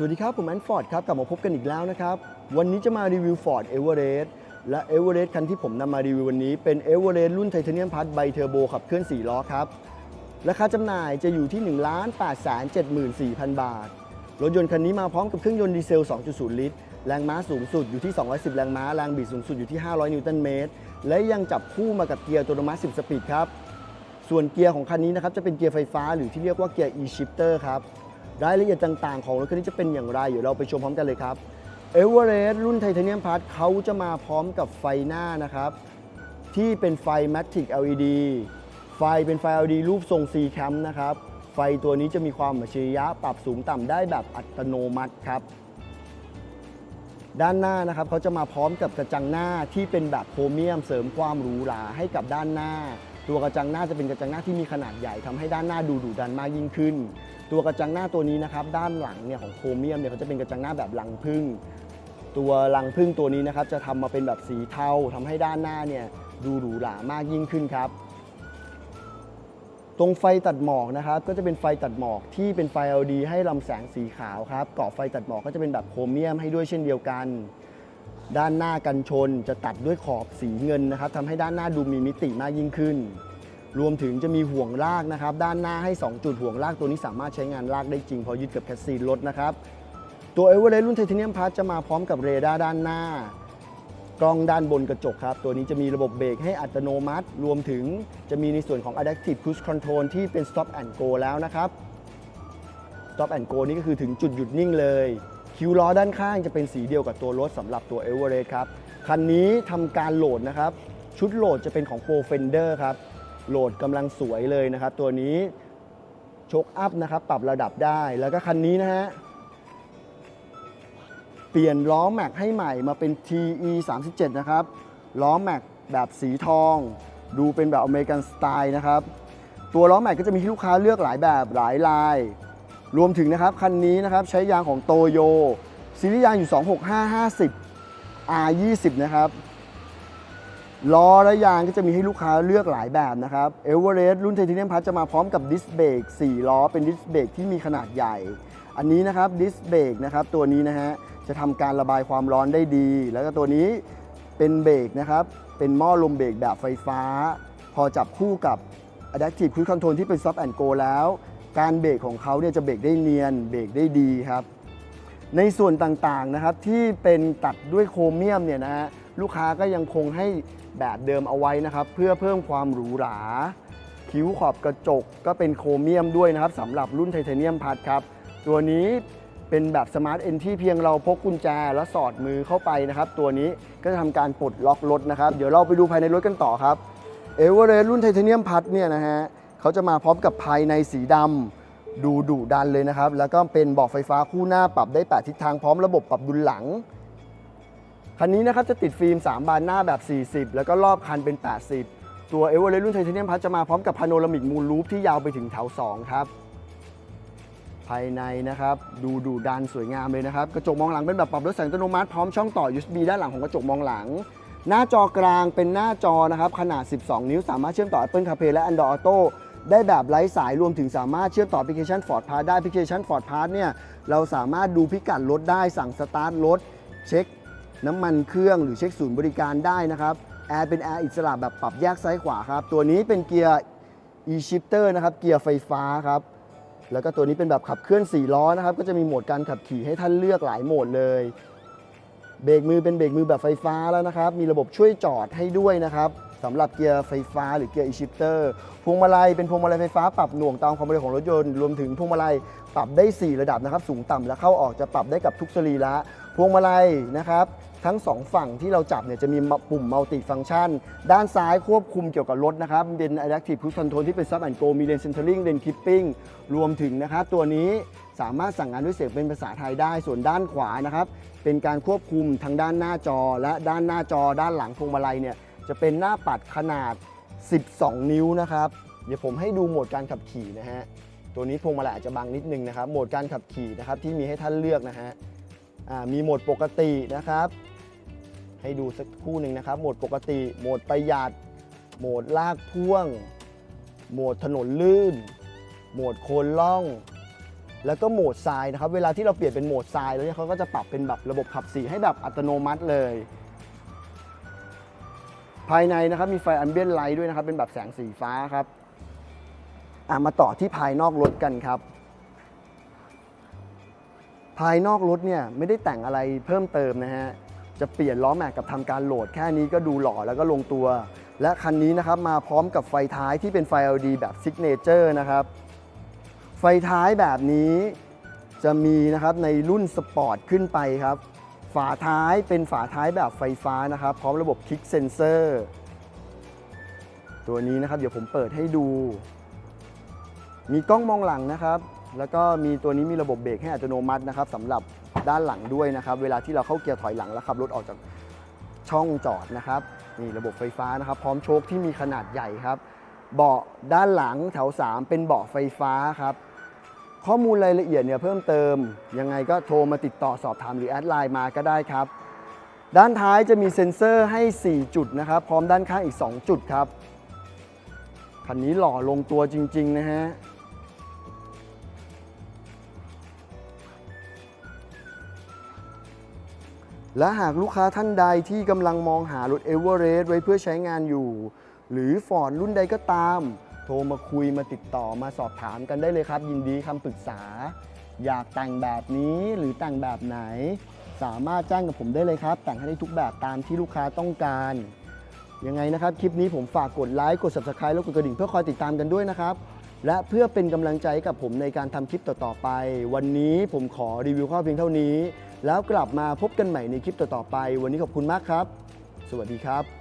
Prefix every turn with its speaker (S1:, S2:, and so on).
S1: สวัสดีครับ ผมแอนฟอร์ดครับ กลับมาพบกันอีกแล้วนะครับ วันนี้จะมารีวิว Ford Everest และ Everest คันที่ผมนำมารีวิววันนี้เป็น Everest รุ่นไทเทเนียมพัทไบเทอร์โบขับเคลื่อน 4 ล้อครับ ราคาจำหน่ายจะอยู่ที่ 1 8 7 4 0 0 0 บาท รถยนต์คันนี้มาพร้อมกับเครื่องยนต์ดีเซล 2.0 ลิตร แรงม้าสูงสุดอยู่ที่ 210 แรงม้า แรงบิดสูงสุดอยู่ที่ 500 นิวตันเมตร และยังจับคู่มากับเกียร์อัตโนมัติ 10 สปีดครับ ส่วนเกียร์ของคันนี้นะครับจะเป็นเกียร์ไฟฟ้าหรือที่เรียกว่าเกียร์ e-shifter ครับ รายละเอียดต่างๆ ของรถคันนี้จะเป็นอย่างไรเดี๋ยวเราไปชมพร้อมกันเลยครับ e v e r e s t รุ่นไทเทเนียมพ u เขาจะมาพร้อมกับไฟหน้านะครับ ที่เป็นไฟ Matic LED ไฟเป็นไฟ LED รูปทรง C cam นะครับ ไฟตัวนี้จะมีความอัจฉริยะปรับสูงต่ำได้แบบอัตโนมัติครับ ด้านหน้านะครับเขาจะมาพร้อมกับกระจังหน้าที่เป็นแบบโครเมียมเสริมความหรูหราให้กับด้านหน้า ตัวกระจังหน้าจะเป็นกระจังหน้าที่มีขนาดใหญ่ทำให้ด้านหน้าดูดุดันมากยิ่งขึ้น ตัวกระจังหน้าตัวนี้นะครับด้านหลังเนี่ยของโครเมียมเนี่ยเขาจะเป็นกระจังหน้าแบบรังผึ้งตัวรังผึ้งตัวนี้นะครับจะทำมาเป็นแบบสีเทาทำให้ด้านหน้าเนี่ยดูหรูหรามากยิ่งขึ้นครับ ตรงไฟตัดหมอกนะครับก็จะเป็นไฟตัดหมอกที่เป็นไฟ LED ให้ลำแสงสีขาวครับกรอบไฟตัดหมอกก็จะเป็นแบบโครเมียมให้ด้วยเช่นเดียวกัน ด้านหน้ากันชนจะตัดด้วยขอบสีเงินนะครับทำให้ด้านหน้าดูมีมิติมากยิ่งขึ้น รวมถึงจะมีห่วงลากนะครับ ด้านหน้าให้ 2 จุดห่วงลากตัวนี้สามารถใช้งานลากได้จริงพราะยึดกับแคสซีนรถนะครับ ตัวเอเวอเรสต์รุ่นไทเทเนียมพาร์จะมาพร้อมกับเรดาร์ด้านหน้ากล้องด้านบนกระจกครับ ตัวนี้จะมีระบบเบรกให้อัตโนมัติ รวมถึงจะมีในส่วนของ Adaptive Cruise Control ที่เป็น Stop and Go แล้วนะครับ Stop and Go นี่ก็คือถึงจุดหยุดนิ่งเลย คิวล้อด้านข้างจะเป็นสีเดียวกับตัวรถสำหรับตัว e v e r e s t ครับ คันนี้ทำการโหลดนะครับ ชุดโหลดจะเป็นของ Pro Fender ครับ โหลดกำลังสวยเลยนะครับ ตัวนี้โชคอัพนะครับ ปรับระดับได้แล้วก็คันนี้นะฮะ เปลี่ยนล้อแม็กให้ใหม่มาเป็น TE 37นะครับ ล้อแม็กแบบสีทอง ดูเป็นแบบอเมริกันสไตล์นะครับ ตัวล้อแม็กก็จะมีให้ลูกค้าเลือกหลายแบบหลายลาย รวมถึงนะครับคันนี้นะครับใช้ยางของโตโยซีรีส์ยางอยู่ 26550 R20 นะครับล้อและยางก็จะมีให้ลูกค้าเลือกหลายแบบนะครับเอเวอเรสต์รุ่นไทเทเนียมพัทจะมาพร้อมกับดิสเบรก4ล้อเป็นดิสเบรกที่มีขนาดใหญ่ อันนี้นะครับดิสเบรกนะครับตัวนี้นะฮะจะทำการระบายความร้อนได้ดี แล้วก็ตัวนี้เป็นเบรกนะครับ เป็นหม้อลมเบรกแบบไฟฟ้า พอจับคู่กับ Adaptive Cruise Control ที่เป็น Stop and Go แล้ว การเบรกของเขาเนี่ยจะเบรกได้เนียน เบรกได้ดีครับ ในส่วนต่างๆนะครับที่เป็นตัดด้วยโครเมียมเนี่ยนะฮะลูกค้าก็ยังคงให้แบบเดิมเอาไว้นะครับ เพื่อเพิ่มความหรูหราคิ้วขอบกระจกก็เป็นโครเมียมด้วยนะครับสำหรับรุ่นไทเทเนียมพัดครับ ตัวนี้เป็นแบบสมาร์ทเอนที่เพียงเราพกกุญแจและสอดมือเข้าไปนะครับ ตัวนี้ก็จะทำการปลดล็อกรถนะครับ เดี๋ยวเราไปดูภายในรถกันต่อครับเอเวอเรสต์รุ่นไทเทเนียมพัดเนี่ยนะฮะ เขาจะมาพร้อมกับภายในสีดำดูดุดันเลยนะครับ แล้วก็เป็นเบอกไฟฟ้าคู่หน้าปรับได้ 8 ทิศทางพร้อมระบบปรับดุลหลัง คันนี้นะครับจะติดฟิล์ม 3 บานหน้าแบบ 40 แล้วก็รอบคันเป็น 80 ตัวเอเวอเรสต์รุ่นไทเทเนียมพัทจะมาพร้อมกับพาโนรามิกมูลลูปที่ยาวไปถึงแถว 2 ครับภายในนะครับ ดูดุดันสวยงามเลยนะครับ กระจกมองหลังเป็นแบบปรับลดแสงอัตโนมัติพร้อมช่องต่อ USB ด้านหลังของกระจกมองหลัง หน้าจอกลางเป็นหน้าจอนะครับ ขนาด 12 นิ้วสามารถเชื่อมต่อ Apple CarPlay และ Android Auto ได้แบบไร้สายรวมถึงสามารถเชื่อมต่อแอปพลิเคชัน Ford Pass ได้แอปพลิเคชัน Ford Pass เนี่ยเราสามารถดูพิกัดรถได้สั่งสตาร์ทรถเช็คน้ำมันเครื่องหรือเช็คศูนย์บริการได้นะครับแอร์เป็นแอร์อิสระแบบปรับแยกซ้ายขวาครับ ตัวนี้เป็นเกียร์ e-shifter นะครับ เกียร์ไฟฟ้าครับ แล้วก็ตัวนี้เป็นแบบขับเคลื่อน 4 ล้อนะครับ ก็จะมีโหมดการขับขี่ให้ท่านเลือกหลายโหมดเลย เบรกมือเป็นเบรกมือแบบไฟฟ้าแล้วนะครับ มีระบบช่วยจอดให้ด้วยนะครับ สำหรับเกียร์ไฟฟ้าหรือเกียร์ e-shifter พวงมาลัยเป็นพวงมาลัยไฟฟ้าปรับหน่วงตามความเร็วของรถยนต์รวมถึงพวงมาลัยปรับได้ 4 ระดับนะครับ สูงต่ำและเข้าออกจะปรับได้กับทุกสรีระพวงมาลัยนะครับทั้ง 2 ฝั่งที่เราจับเนี่ยจะมีปุ่มมัลติฟังชัน ด้านซ้ายควบคุมเกี่ยวกับรถนะครับเป็น Adaptive Cruise Control ที่เป็น Stop and Go มี Lane Centering Lane Keeping รวมถึงนะครับตัวนี้สามารถสั่งงานด้วยเสียงเป็นภาษาไทยได้ ส่วนด้านขวานะครับเป็นการควบคุมทางด้านหน้าจอ และด้านหน้าจอด้านหลังพวงมาลัยเนี่ย จะเป็นหน้าปัดขนาด 12 นิ้วนะครับ เดี๋ยวผมให้ดูโหมดการขับขี่นะฮะ ตัวนี้พวงมาลัยอาจจะบังนิดนึงนะครับ โหมดการขับขี่นะครับที่มีให้ท่านเลือกนะฮะมีโหมดปกตินะครับ ให้ดูสักคู่หนึ่งนะครับ โหมดปกติ โหมดประหยัด โหมดลากพ่วง โหมดถนนลื่น โหมดโคนล่อง แล้วก็โหมดทรายนะครับ เวลาที่เราเปลี่ยนเป็นโหมดทรายแล้วเนี่ยเขาก็จะปรับเป็นแบบระบบขับสีให้แบบอัตโนมัติเลย ภายในนะครับมีไฟแอมเบียนไลท์ด้วยนะครับ เป็นแบบแสงสีฟ้าครับมาต่อที่ภายนอกรถกันครับ ภายนอกรถเนี่ยไม่ได้แต่งอะไรเพิ่มเติมนะฮะจะเปลี่ยนล้อแม็กกับทำการโหลดแค่นี้ก็ดูหล่อแล้วก็ลงตัว และคันนี้นะครับมาพร้อมกับไฟท้ายที่เป็นไฟ LED แบบซิกเนเจอร์นะครับ ไฟท้ายแบบนี้จะมีนะครับในรุ่นสปอร์ตขึ้นไปครับ ฝาท้ายเป็นฝาท้ายแบบไฟฟ้านะครับ พร้อมระบบคลิกเซนเซอร์ ตัวนี้นะครับ เดี๋ยวผมเปิดให้ดู มีกล้องมองหลังนะครับ แล้วก็มีตัวนี้มีระบบเบรกให้อัตโนมัตินะครับสำหรับด้านหลังด้วยนะครับ เวลาที่เราเข้าเกียร์ถอยหลังแล้วขับรถออกจากช่องจอดนะครับนี่ระบบไฟฟ้านะครับ พร้อมโชคที่มีขนาดใหญ่ครับ เบาะด้านหลังแถว 3 เป็นเบาะไฟฟ้าครับ ข้อมูลรายละเอียดเนี่ยเพิ่มเติม ยังไงก็โทรมาติดต่อสอบถามหรือแอดไลน์มาก็ได้ครับ ด้านท้ายจะมีเซ็นเซอร์ให้ 4 จุดนะครับ พร้อมด้านข้างอีก 2 จุดครับ คันนี้หล่อลงตัวจริง ๆ นะฮะและหากลูกค้าท่านใดที่กำลังมองหารถเอเวอเรสต์ไว้เพื่อใช้งานอยู่ หรือฟอร์ดรุ่นใดก็ตาม โทรมาคุยมาติดต่อมาสอบถามกันได้เลยครับ ยินดีคำปรึกษา อยากแต่งแบบนี้หรือแต่งแบบไหน สามารถแจ้งกับผมได้เลยครับ แต่งให้ได้ทุกแบบตามที่ลูกค้าต้องการยังไงนะครับ คลิปนี้ผมฝากกดไลค์กด subscribe แล้วกดกระดิ่งเพื่อคอยติดตามกันด้วยนะครับ และเพื่อเป็นกำลังใจกับผมในการทำคลิปต่อ ๆ ไป วันนี้ผมขอรีวิวข้าวเพียงเท่านี้ แล้วกลับมาพบกันใหม่ในคลิปต่อ ๆ ไป วันนี้ขอบคุณมากครับ สวัสดีครับ